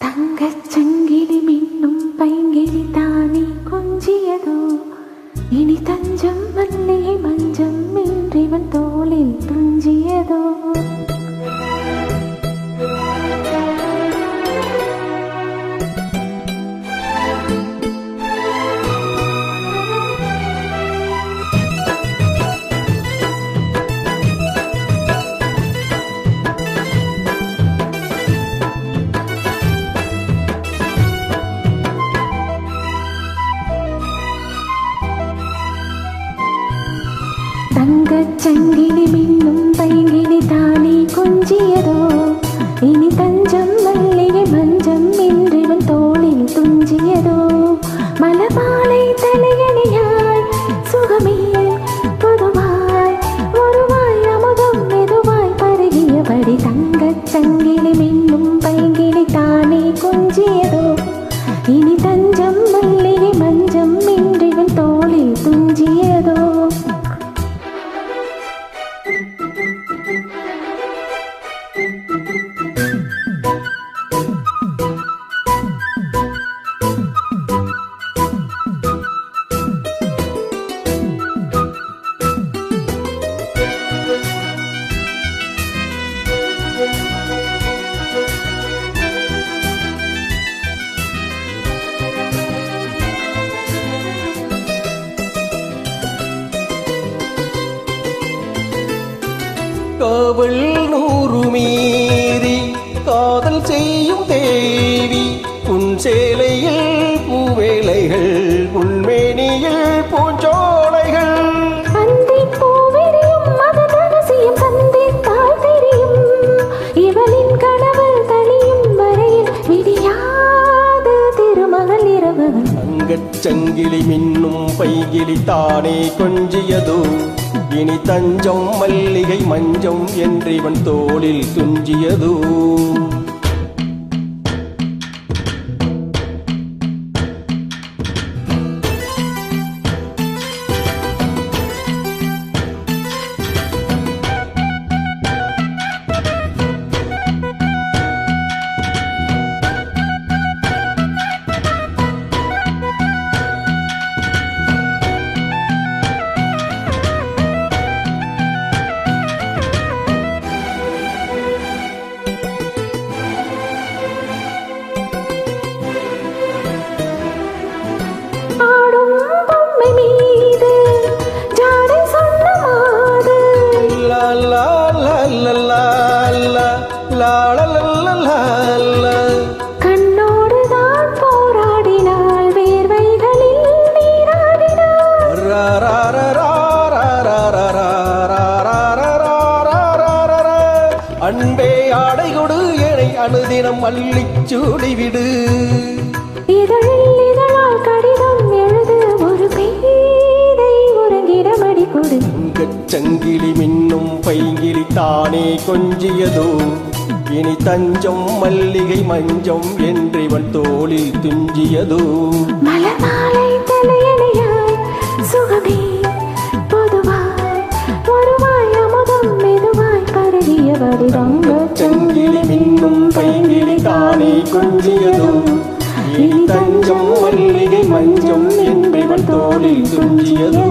தங்கச் சங்கிலி மின்னும் பைங்கிலி தானே கொஞ்சியதோ? இனி தஞ்சம் மல்லிகை காவல் நூறு மீறி காதல் செய்யும் தேவி. உன் சேலையில் பூவேலைகள் உன்மேனியில் பூஞ்சோலைகள் சங்கிலி மின்னும் பைகிலி தானே கொஞ்சியதோ? இனி தஞ்சம் மல்லிகை மஞ்சம் என்றிவன் தோளில் துஞ்சியதோ? உறங்கிடமடி கொடு. தங்கச் சங்கிலி மின்னும் பைங்கிலி தானே கொஞ்சியதோ? இனி தஞ்சம் மல்லிகை மஞ்சம் என்றிவன் தோளில் துஞ்சியதோ? மலர் பருகியபடி சங்கிலி மின்னும் பைங்கிலி தானே கொஞ்சியதோ தஞ்சம் மல்லிகை மஞ்சம் என்பவன் தோளில் துஞ்சியதோ